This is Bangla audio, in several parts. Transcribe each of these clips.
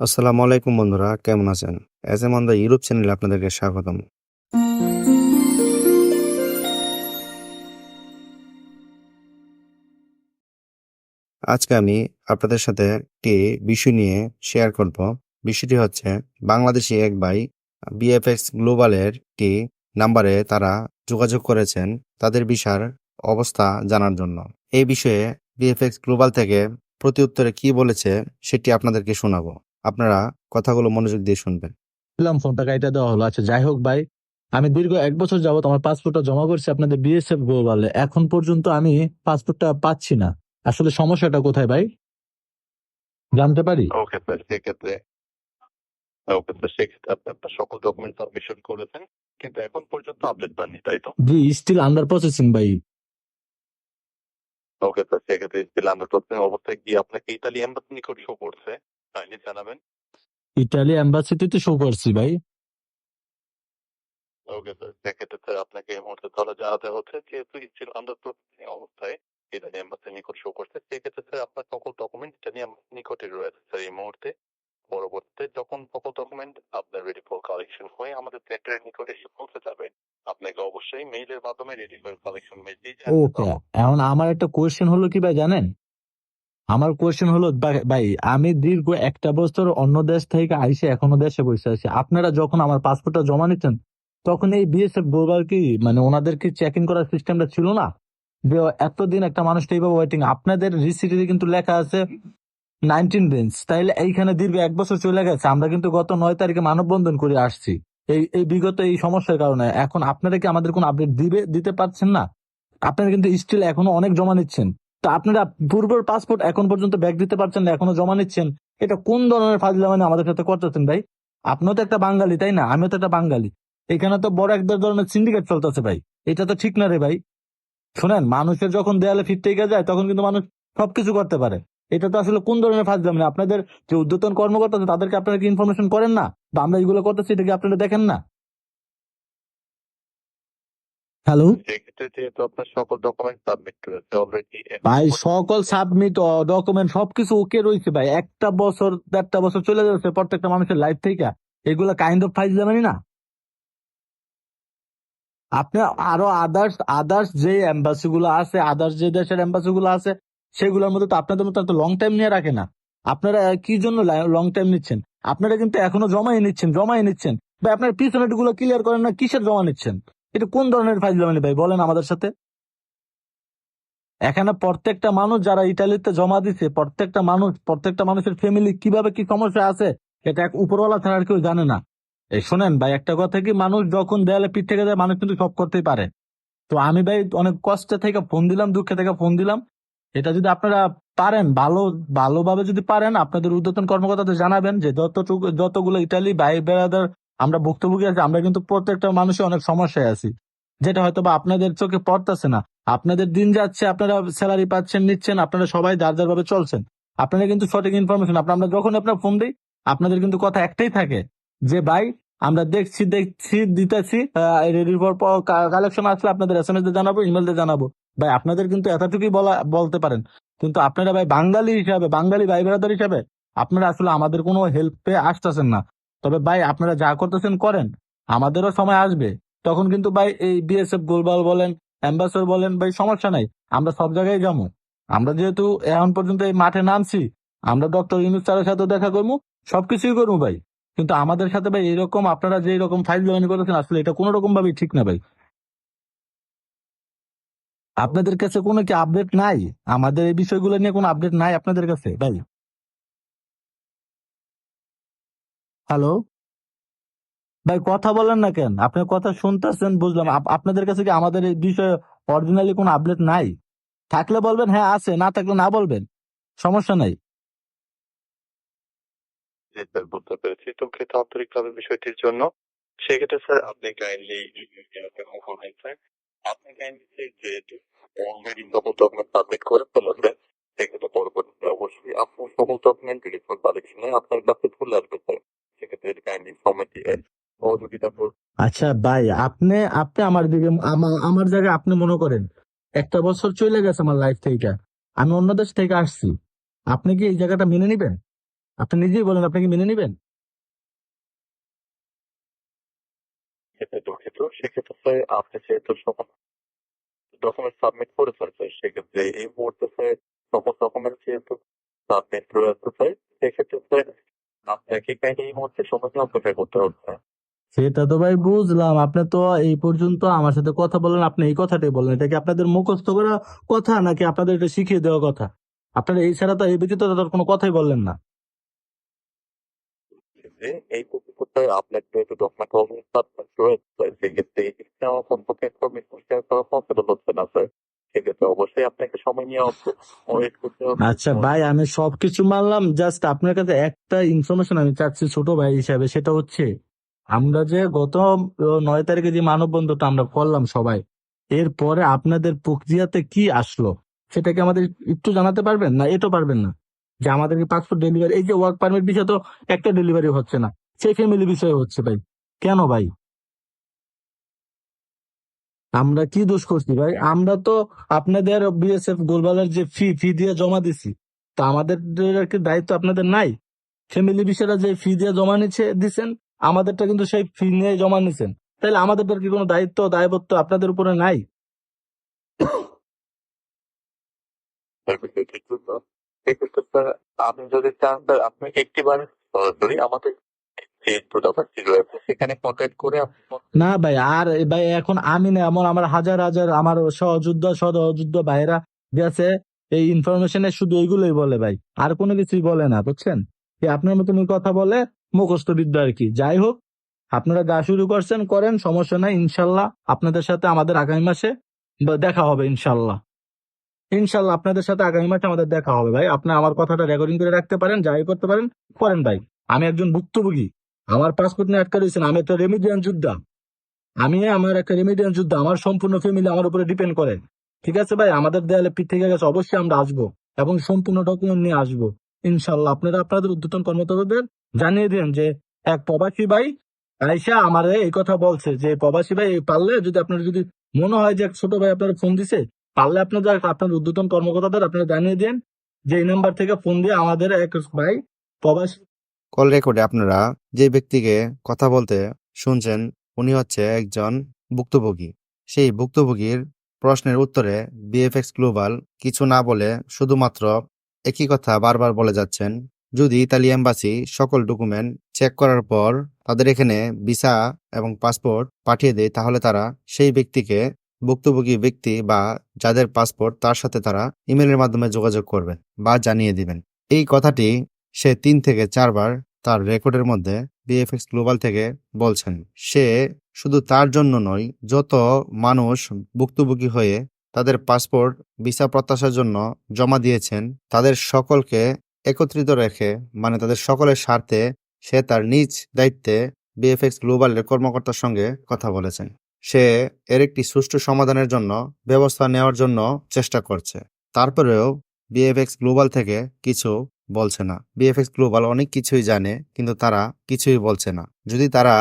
আসসালামু আলাইকুম বন্ধুরা, কেমন আছেন? S M on the Europe চ্যানেলে আপনাদেরকে স্বাগতম। আজকে আমি আপনাদের সাথে একটি বিষয় নিয়ে শেয়ার করব। বিষয়টি হচ্ছে, বাংলাদেশি এক ভাই বিএফএক্স গ্লোবালের একটি নাম্বারে তারা যোগাযোগ করেছেন তাদের ভিসার অবস্থা জানার জন্য। এই বিষয়ে বিএফএক্স গ্লোবাল থেকে প্রতি উত্তরে কি বলেছে, সেটি আপনাদেরকে শোনাবো। আপনারা কথাগুলো মনোযোগ দিয়ে শুনবেন। দিলাম ফোনটা কাইটা দেওয়া হলো। আচ্ছা যাই হোক ভাই আমি দীর্ঘ এক বছর যাবত আমার পাসপোর্টটা জমা করছি আপনাদের বিএসএফ গ্লোবালে এখন পর্যন্ত আমি পাসপোর্টটা পাচ্ছি না। আসলে সমস্যাটা কোথায় ভাই? জানতে পারি? ওকে স্যার সেক্ষেত্রে ওকে স্যার সেক্ষেত্রে আপনি আপনার সকল ডকুমেন্ট সাবমিশন করেছেন কিন্তু এখন পর্যন্ত আপডেট পাননি তাই তো? জি স্টিল আন্ডার প্রসেসিং ভাই। ওকে স্যার সেক্ষেত্রে স্টিল আমরা প্রথমে অবস্থায় গিয়ে আপনাকে ইতালি এম্বাসি নিকট শো করছে। কাইন্ডলি জানাবেন। ইটালি এম্বাসিতে তো শো করছি ভাই। ওকে স্যার সেক্ষেত্রে স্যার আপনাকে এই মুহূর্তে জানাতে হচ্ছে যেহেতু স্টিল আন্ডার প্রসেসিং অবস্থায় নিকট শো করছে সেক্ষেত্রে স্যার আপনার সকল ডকুমেন্ট ইতালি নিকটে রয়েছে স্যার এই মুহূর্তে। পরবর্তীতে যখন সকল ডকুমেন্ট আপনার রেডি ফর কালেকশন হয়ে আমাদের সেন্টারের নিকটে এসে পৌঁছে যাবে আপনাকে অবশ্যই মেইলের মাধ্যমে ready for collection message okay এখন আমার একটা কোয়েশ্চেন হলো কি ভাই জানেন? আমার কোয়েশ্চেন হলো ভাই, আমি দীর্ঘ একটা বছর অন্য দেশ থেকে আইসে এখনও দেশে বসে আছি। আপনারা যখন আমার পাসপোর্টটা জমা নিতেন, তখন এই বিএসএফ গ্লোবাল কি মানে ওনাদের কি চেক করার সিস্টেমটা ছিল না? যে এতদিন একটা মানুষটা এইভাবে ওয়েটিং আপনাদের রিসিটিতে কিন্তু লেখা আছে নাইনটিন বেঞ্চ তাইলে এইখানে দীর্ঘ এক বছর চলে গেছে। আমরা কিন্তু গত নয় তারিখে মানববন্ধন করে আসছি। এই এই বিগত এই সমস্যার কারণে। এখন আপনারা কি আমাদের কোনো আপডেট দিবে, দিতে পারছেন না? আপনারা কিন্তু স্টিল এখনও অনেক জমা নিচ্ছেন। তো আপনারা পূর্বের পাসপোর্ট এখন পর্যন্ত ব্যাগ দিতে পারছেন না, এখনও জমা নিচ্ছেন। এটা কোন ধরনের ফাজলা মানে আমাদের সাথে করতেছেন ভাই? আপনিও তো একটা বাঙালি, তাই না? আমিও তো একটা বাঙালি। এখানে তো বড় এক ধরনের সিন্ডিকেট চলতেছে ভাই। এটা তো ঠিক না রে ভাই। শোনেন, মানুষের যখন দেয়ালে ফিরতে গিয়ে যায়, তখন কিন্তু মানুষ সবকিছু করতে পারে। এটা তো আসলে কোন ধরনের ফাজলামি আপনাদের যে উদ্যতন কর্মকর্তা, তাদেরকে আপনারা কি ইনফরমেশন করেন না? বা আমরা এগুলো করতেছি, এটা কি আপনারা দেখেন না? হ্যালো সেক্ষেত্রে যেহেতু আপনার সকল ডকুমেন্ট সাবমিট করেছে অলরেডি ভাই সকল সাবমিট ডকুমেন্ট সবকিছু ওকে রয়েছে ভাই। একটা বছর দেড়টা বছর চলে যাচ্ছে প্রত্যেকটা মানুষের লাইফ থেকে। এগুলো কাইন্ড অফ ফাইজ জানেন না? আপনি আরও আদার্স আদার্স যে এম্বাসি গুলো আছে আদার্স যে দেশের এম্বাসি গুলো আছে সেগুলোর মধ্যে তো আপনাদের মতো লং টাইম নিয়ে রাখে না। আপনারা কি জন্য লং টাইম নিচ্ছেন? আপনারা কিন্তু এখনও জমাই নিচ্ছেন জমাই নিচ্ছেন। ভাই আপনার পিছনেরগুলো ক্লিয়ার করেন না কিসের জমা নিচ্ছেন? এটা কোন ধরনের ফাইজ জামানি ভাই? বলেন আমাদের সাথে। এখানে প্রত্যেকটা মানুষ যারা ইটালিতে জমা দিছে, প্রত্যেকটা মানুষ, প্রত্যেকটা মানুষের ফ্যামিলি কীভাবে কি সমস্যা আছে, এটা এক উপরওয়ালা ছাড়া কেউ জানে না। এই শোনেন ভাই, একটা কথা কি, মানুষ যখন দেয়ালে পিঠ থেকে যায়, মানুষ কিন্তু সব করতেই পারে। তো আমি ভাই অনেক কষ্টে থেকে ফোন দিলাম, দুঃখে থেকে ফোন দিলাম। এটা যদি আপনারা পারেন, ভালো, ভালোভাবে যদি পারেন, আপনাদের উদ্যতন কর্মকর্তাদের জানাবেন যে যতটুকু, যতগুলো ইটালি ভাই বেড়াদার আমরা ভুক্তভোগী আছি, আমরা কিন্তু প্রত্যেকটা মানুষের অনেক সমস্যায় আছি। যেটা হয়তো বা আপনাদের চোখে পড়তেছে না। আপনাদের দিন যাচ্ছে, আপনারা স্যালারি পাচ্ছেন, নিচ্ছেন, আপনারা সবাই যার যার ভাবে চলছেন। আপনারা কিন্তু সঠিক ইনফরমেশন আপনার যখন আপনার ফোন দিই, আপনাদের কিন্তু কথা একটাই থাকে যে, ভাই, আমরা দেখছি দেখছি, দিতেছি ফর কালেকশন আসলে আপনাদের এস এম এস দিয়ে জানাব ইমেল দিয়ে জানাব। ভাই, আপনাদের কিন্তু এতটুকুই বলা, বলতে পারেন। কিন্তু আপনারা ভাই বাঙালি হিসাবে, বাঙালি ভাই বেড়াদার হিসাবে আপনারা আসলে আমাদের কোনো হেল্পে আসতেছেন না। তবে ভাই, আপনারা যা করতেছেন করেন। আমাদেরও সময় আসবে। তখন কিন্তু ভাই, এই বিএসএফ গোলবাল বলেন অ্যাম্বাসর বলেন, ভাই, সমস্যা নাই। আমরা সব জায়গায় যাব। আমরা যেহেতু এখন পর্যন্ত এই মাঠে নামছি, আমরা ডক্টর ইউনুস স্যারের সাথে দেখা করব, সবকিছুই করব ভাই। কিন্তু আমাদের সাথে ভাই, এরকম আপনারা যে রকম ফাইল জয়েন করেছেন, আসলে এটা কোনো রকম ভাবে ঠিক না ভাই। আপনাদের কাছে কোনো কি আপডেট নাই? আমাদের এই বিষয়গুলো নিয়ে কোনো আপডেট নাই আপনাদের কাছে ভাই? হ্যালো? ভাই, কথা বলেন না কেন? আপনি কথা শুনতেছেন, বুঝলাম। আপ- আপনাদের কাছে কি আমাদের এই বিষয়ে অরিজিনালি কোনো আপডেট নাই? থাকলে বলবেন হ্যাঁ আছে। না থাকলে না বলবেন। সমস্যা নাই। বুঝতে পেরেছি। দুঃখিত আন্তরিকভাবে বিষয়টির জন্য, সেক্ষেত্রে স্যার, আপনি কাইন্ডলি আপনি কাইন্ডলি যেহেতু অলরেডি সকল ডকুমেন্ট সাবমিট করে ফেলেছেন, সেক্ষেত্রে পরবর্তীতে অবশ্যই আপনার সকল ডকুমেন্ট ফর কালেকশনে আপনার কাছে আসবে স্যার। সেক্ষেত্রে কাইন্ডলি সময় দিয়ে সহযোগিতা আচ্ছা ভাই আপনি আপনি আমার দিকে আমার জায়গায় আপনি মনে করেন একটা বছর চলে গেছে আমার লাইফ থেকে আমি অন্য দেশ থেকে আসছি আপনি কি এই জায়গাটা মেনে নিবেন? আপনি নিজেই বলেন আপনি কি মেনে নেবেন? ক্ষেত্রে দুঃখিত সেক্ষেত্রে আপনি যেহেতু ডকুমেন্ট সাবমিট করে ফেলছেন সেক্ষেত্রে এই মুহূর্তে ডকুমেন্ট যেহেতু সাবমিট সেক্ষেত্রে আপনাকে কাইন্ডলি এই মুহূর্তে সময় অপেক্ষা করতে হচ্ছে? সেটা তো ভাই বুঝলাম। আপনি তো এই পর্যন্ত আমার সাথে কথা বলেন আপনি এই কথাটাই বলেন এটা কি আপনাদের মুখস্থ করা কথা নাকি আপনাদের এটা শিখিয়ে দেওয়া কথা? আপনারা এই ছাড়া তো এই ব্যতীত তো আর কোনো কথাই বললেন না। যে এই আপনার যেহেতু ডকুমেন্ট সাবমিট রয়েছে সেক্ষেত্রে এটা সম্পর্কে ইনফরমেশন শেয়ার করা পসিবল হচ্ছে না স্যার সেক্ষেত্রে অবশ্যই আপনাকে সময় নিয়ে ওয়েট করতে হবে। আচ্ছা ভাই আমি সবকিছু মানলাম জাস্ট আপনার কাছে একটা ইনফরমেশন আমি চাচ্ছি ছোট ভাই হিসাবে সেটা হচ্ছে আমরা যে গত নয় তারিখে যে মানববন্ধনটা আমরা করলাম সবাই এরপরে আপনাদের প্রক্রিয়াতে কি আসলো সেটা কি আমাদের একটু জানাতে পারবেন না এটা পারবেন না? যে আমাদেরকে পাসপোর্ট ডেলিভারি এই যে ওয়ার্ক পারমিট বিষয় তো একটা ডেলিভারি হচ্ছে না সেই ফ্যামিলি বিষয়ে হচ্ছে ভাই। কেন ভাই? আমরা কি দোষ করছি ভাই? আমরা তো আপনাদের বিএসএফ গোলবালার যে ফি ফি দিয়ে জমা দিছি, তা আমাদের কি দায়িত্ব আপনাদের নাই? ফ্যামিলি বিষয়টা যে ফি দিয়ে জমা নিচ্ছে দিছেন, আমাদেরটা কিন্তু সেই ফি নিয়ে জমা নিছেন। তাহলে আমাদের কি কোনো দায়িত্ব, দায়বদ্ধ আপনাদের উপরে নাই? আপনি যদি চান আপনি একটিবার সরাসরি আমাদের না ভাই, আর ভাই এখন আমি না, এমন আমার হাজার হাজার আমার সহযোদ্ধা ভাইরা গেছে এই ইনফরমেশনে শুধু বলে ভাই, আর কোনো কিছুই বলে না, বুঝছেন? আপনার কথা বলে মুখস্থ বিদ্যা আর কি। যাই হোক, আপনারা যা শুরু করছেন, করেন, সমস্যা নাই, ইনশাল্লাহ আপনাদের সাথে আমাদের আগামী মাসে দেখা হবে, ইনশাল্লাহ। ইনশাল্লাহ আপনাদের সাথে আগামী মাসে আমাদের দেখা হবে ভাই। আপনি আমার কথাটা রেকর্ডিং করে রাখতে পারেন, যাই করতে পারেন, করেন ভাই। আমি একজন ভুক্তভোগী। আমার পাসপোর্ট নিয়ে আটকা রয়েছেন, আমি একটা রেমিডিয়ান যোদ্ধা। আমি, আমার একটা রেমিডিয়ান যুদ্ধ, আমার সম্পূর্ণ ফ্যামিলি আমার উপরে ডিপেন্ড করে। ঠিক আছে ভাই? আমাদের দেয়ালে পিঠ থেকে গেছে, অবশ্যই আমরা আসব এবং সম্পূর্ণ ডকুমেন্ট নিয়ে আসব। ইনশাল্লাহ আপনারা আপনাদের উদ্যতন কর্মকর্তাদের জানিয়ে দিন যে, এক প্রবাসী ভাই আইসা আমার এই কথা বলছে যে, প্রবাসী ভাই, পারলে যদি আপনার যদি মনে হয় যে এক ছোট ভাই আপনার ফোন দিছে, পারলে আপনাদের, আপনার উদ্যতন কর্মকর্তাদের আপনারা জানিয়ে দিন যে, এই নাম্বার থেকে ফোন দিয়ে আমাদের এক ভাই প্রবাসী কল রেকর্ডে আপনারা যে ব্যক্তিকে কথা বলতে শুনছেন, উনি হচ্ছে একজন ভুক্তভোগী। সেই ভুক্তভোগীর প্রশ্নের উত্তরে বিএফএক্স গ্লোবাল কিছু না বলে শুধুমাত্র একই কথা বারবার বলে যাচ্ছেন, যদি ইতালি এম্বাসি সকল ডকুমেন্ট চেক করার পর তাদের এখানে ভিসা এবং পাসপোর্ট পাঠিয়ে দেয়, তাহলে তারা সেই ব্যক্তিকে ভুক্তভোগী ব্যক্তি বা যাদের পাসপোর্ট তার সাথে তারা ইমেলের মাধ্যমে যোগাযোগ করবেন বা জানিয়ে দিবেন। এই কথাটি সে তিন থেকে চারবার তার রেকর্ডের মধ্যে বিএফএক্স গ্লোবাল থেকে বলছেন, সে শুধু তার জন্য নয়, যত মানুষ ভুক্তভোগী হয়ে তাদের পাসপোর্ট, ভিসা প্রত্যাশার জন্য জমা দিয়েছেন, তাদের সকলকে একত্রিত রেখে মানে তাদের সকলের স্বার্থে সে তার নিজ দায়িত্বে বিএফএক্স গ্লোবালের কর্মকর্তার সঙ্গে কথা বলেছেন। সে এর একটি সুষ্ঠু সমাধানের জন্য ব্যবস্থা নেওয়ার জন্য চেষ্টা করছে। তারপরেও বিএফএক্স গ্লোবাল থেকে কিছু বলছে না। বিএফএক্স গ্লোবাল অনেক কিছুই জানে, কিন্তু তারা কিছুই বলছে না। যদি তারা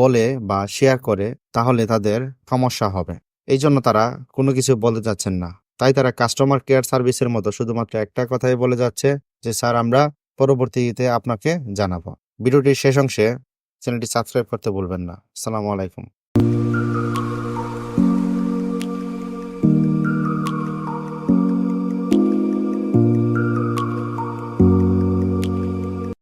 বলে বা শেয়ার করে, তাহলে তাদের সমস্যা হবে। এই জন্য তারা কোনো কিছু বলতে যাচ্ছেন না। তাই তারা কাস্টমার কেয়ার সার্ভিসের মতো শুধুমাত্র একটা কথাই বলে যাচ্ছে যে, স্যার, আমরা পরবর্তীতে আপনাকে জানাব। ভিডিওটির শেষ অংশে চ্যানেলটি সাবস্ক্রাইব করতে ভুলবেন না। আসসালামু আলাইকুম।